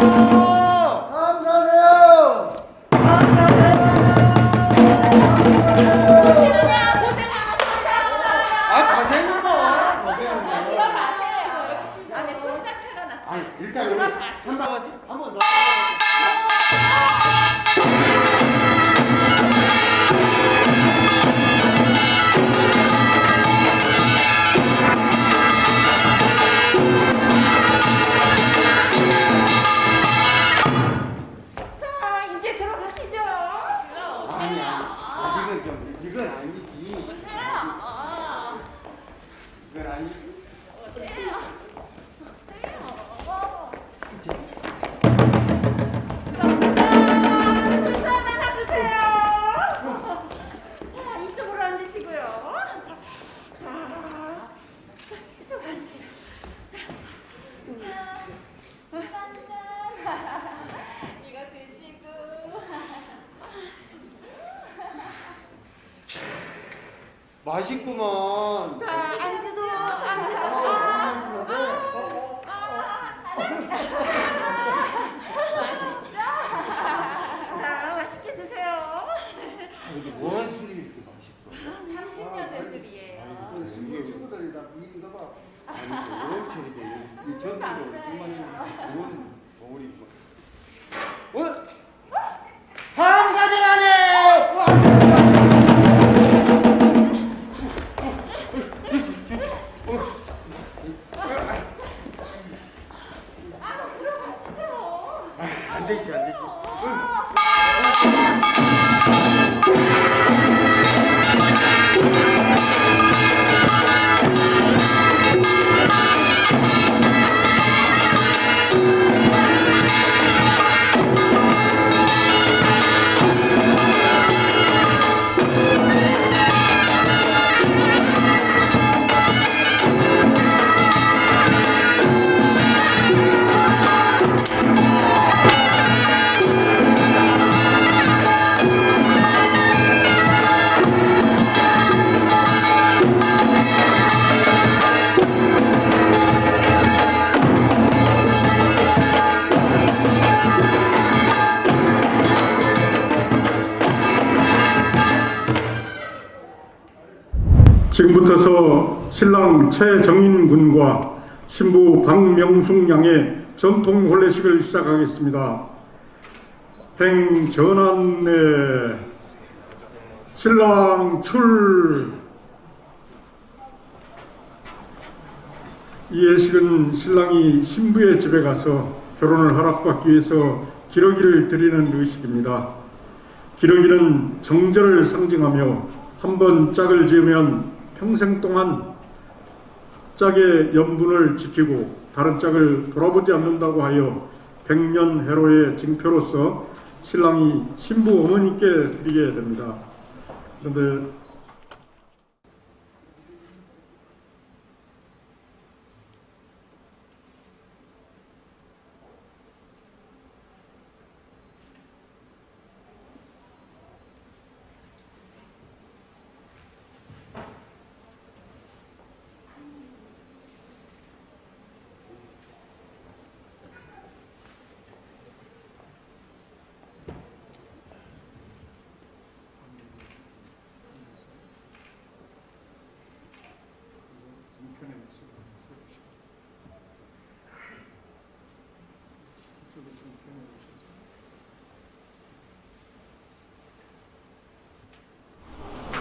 Thank you. 이건 아니지 오세요. 이건 아니지 지금부터서 신랑 최정인 군과 신부 박명숙 양의 전통 혼례식을 시작하겠습니다. 행전환내 신랑 출. 이 예식은 신랑이 신부의 집에 가서 결혼을 허락받기 위해서 기러기를 드리는 의식입니다. 기러기는 정절을 상징하며 한 번 짝을 지으면 평생 동안 짝의 염분을 지키고 다른 짝을 돌아보지 않는다고 하여 백년 해로의 징표로서 신랑이 신부 어머니께 드리게 됩니다. 그런데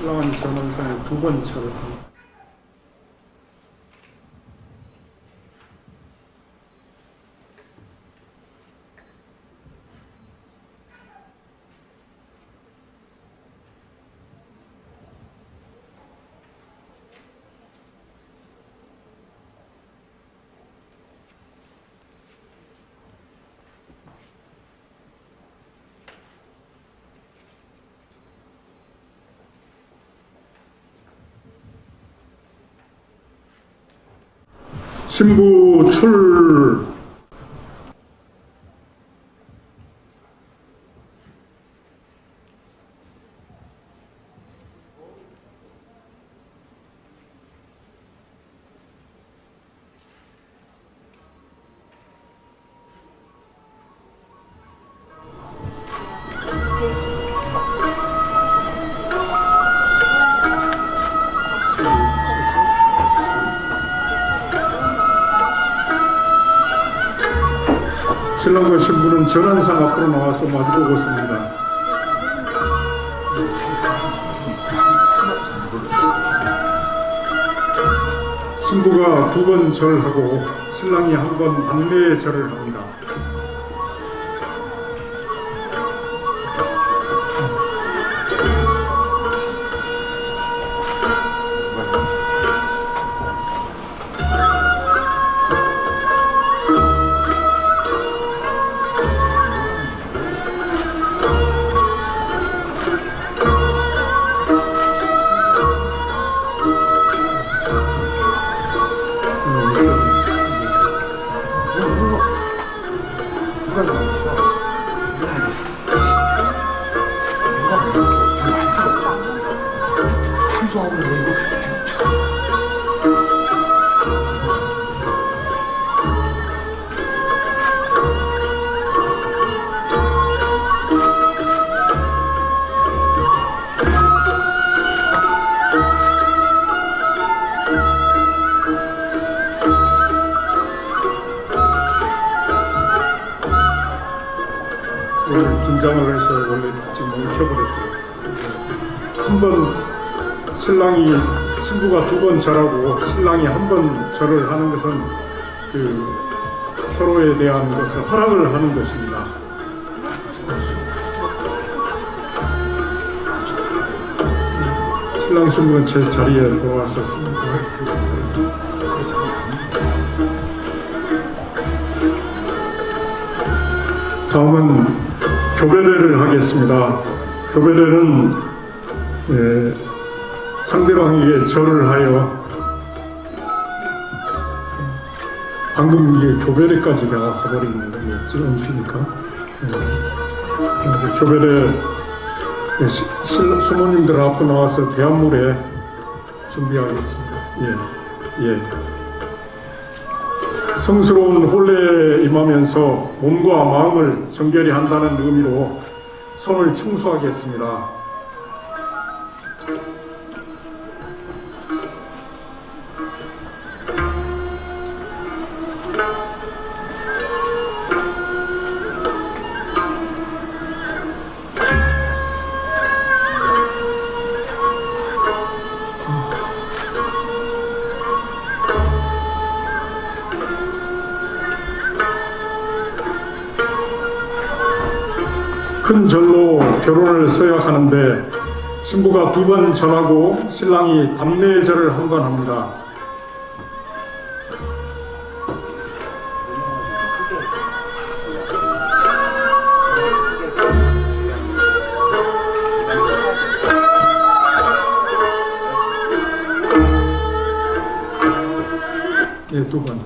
신랑은 전원상에 두번 차를 신부 출 신랑 과 신부는 전환상 앞으로 나와서 마주보고 섭니다. 신부가 두 번 절하고 신랑이 한 번 안내 절을 합니다. 我说你忘了不痛了你也你说我乐 한 번 신랑이 신부가 두 번 절하고 신랑이 한 번 절을 하는 것은 그 서로에 대한 것을 허락을 하는 것입니다. 신랑 신부는 제 자리에 돌아왔었습니다. 다음은 교배례를 하겠습니다. 교배례는 에, 상대방에게 절을 하여 방금 이게 교배례까지 가버리는 거겠지 은피니까 예. 교배례 예, 시- 신- 수모님들 앞으로 나와서 대한물에 준비하겠습니다. 예, 예. 성스러운 혼례에 임하면서 몸과 마음을 정결히 한다는 의미로 손을 청소하겠습니다. 결혼을 써야 하는데 신부가 두번 전하고 신랑이 답례절을 한 번 합니다. 예, 두 번째.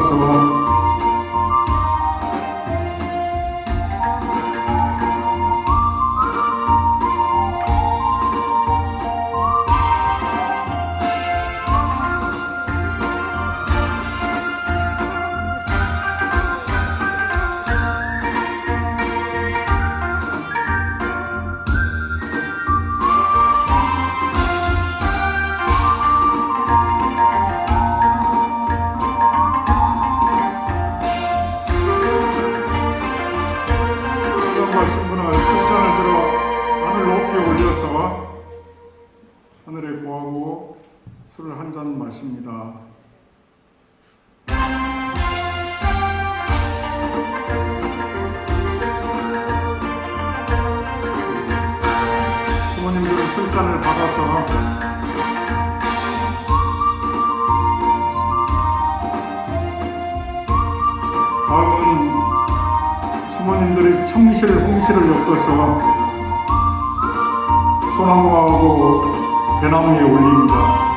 So. 하늘에 구하고 술을 한 잔 마십니다. 부모님들은 술잔을 받아서 다음은 부모님들이 청실 홍실을 엮어서 소나무하고 대나무에 올립니다.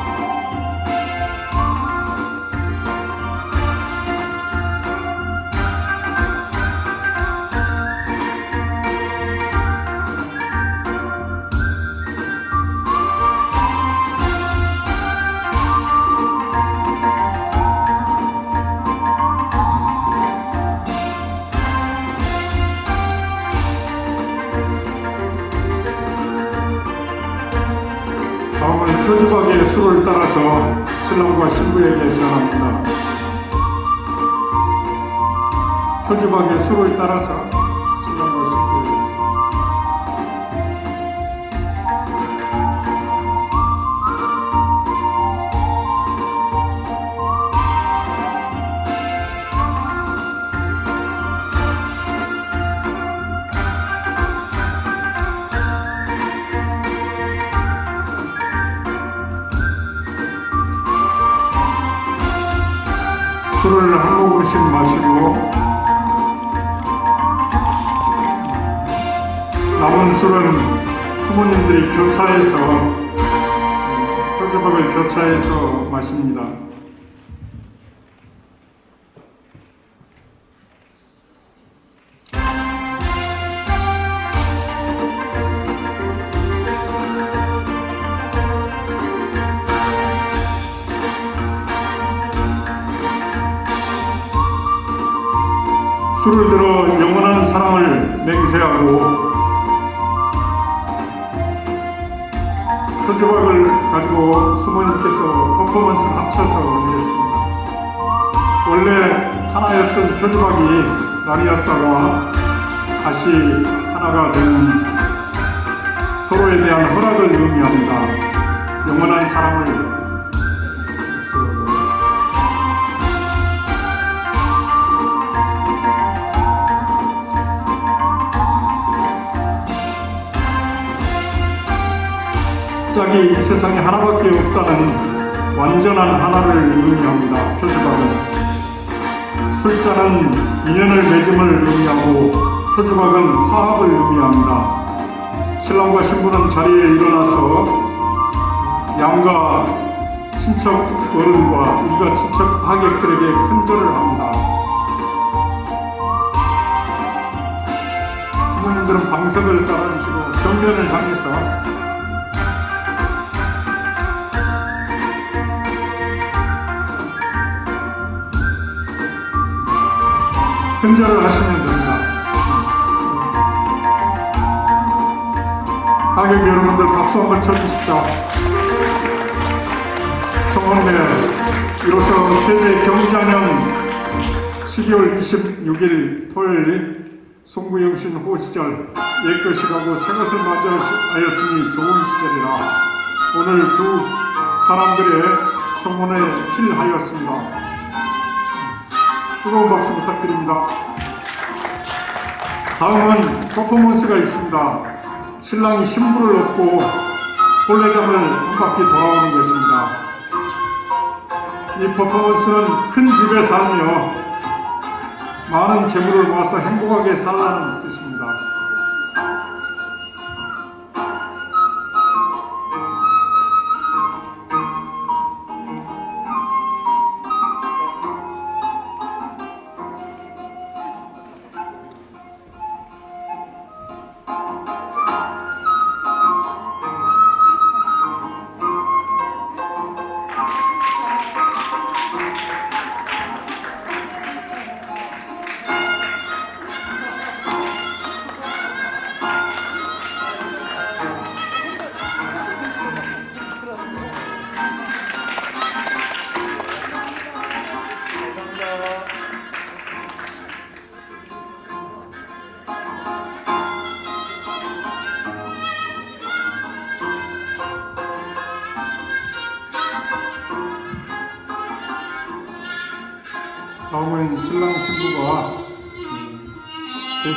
표주박의 수를 따라서 신랑과 신부에게 술을 한 모금씩 마시고 남은 술은 수모님들이 교차해서 표주박을 교차해서 마십니다. 수모님께서 퍼포먼스를 합쳐서 올리겠습니다. 원래 하나였던 표주박이 날이었다가 다시 하나가 되는 서로에 대한 허락을 의미합니다. 영원한 사랑을 짝이 이 세상에 하나밖에 없다는 완전한 하나를 의미합니다. 표주박은 술자는 인연을 맺음을 의미하고 표주박은 화합을 의미합니다. 신랑과 신부는 자리에 일어나서 양가 친척 어른과 일가 친척 하객들에게 큰절을 합니다. 부모님들은 방석을 깔아주시고 정면을 향해서 큰절을 하시면 됩니다. 하객 여러분들 박수 한번 쳐주십시오. 성원대 이로써 세계 경자년 12월 26일 토요일 송구영신 호시절 옛것이 가고 새것을 맞이하였으니 좋은 시절이라 오늘 두 사람들의 성원에 필하였습니다. 뜨거운 박수 부탁드립니다. 다음은 퍼포먼스가 있습니다. 신랑이 신부를 얻고 혼례장을 한 바퀴 돌아오는 것입니다. 이 퍼포먼스는 큰 집에 살며 많은 재물을 모아서 행복하게 살라는 뜻입니다.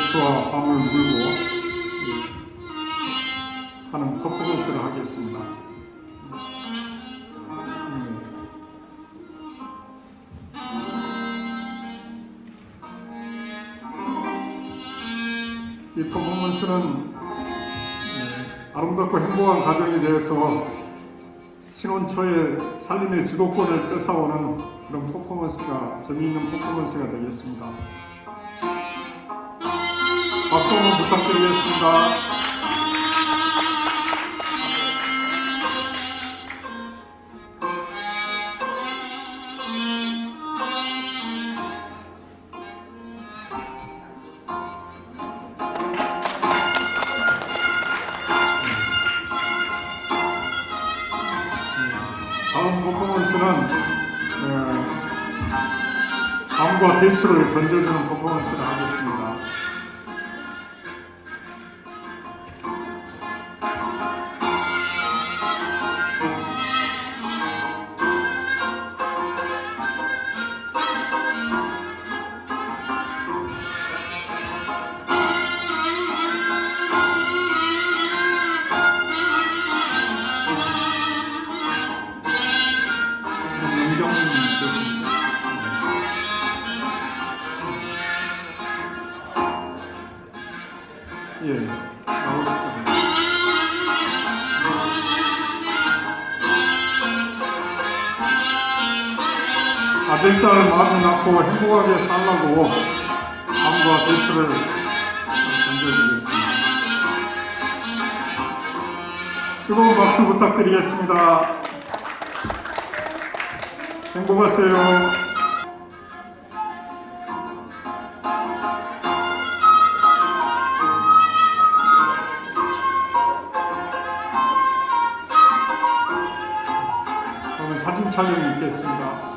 대추와 밤을 물고 음, 하는 퍼포먼스를 하겠습니다. 음. 이 퍼포먼스는 네, 아름답고 행복한 가정에 대해서 신혼 초에 살림의 주도권을 뺏어오는 그런 퍼포먼스가 재미있는 퍼포먼스가 되겠습니다. 박수 부탁드리겠습니다. 다음 퍼포먼스는 에, 밤과 대추를 던져주는 퍼포먼스를 하겠습니다. 아들, 딸 마음 낳고 행복하게 살라고 밤과 대추를 던져드리겠습니다. 뜨거운 박수 부탁드리겠습니다. 행복하세요. 사진 촬영이 있겠습니다.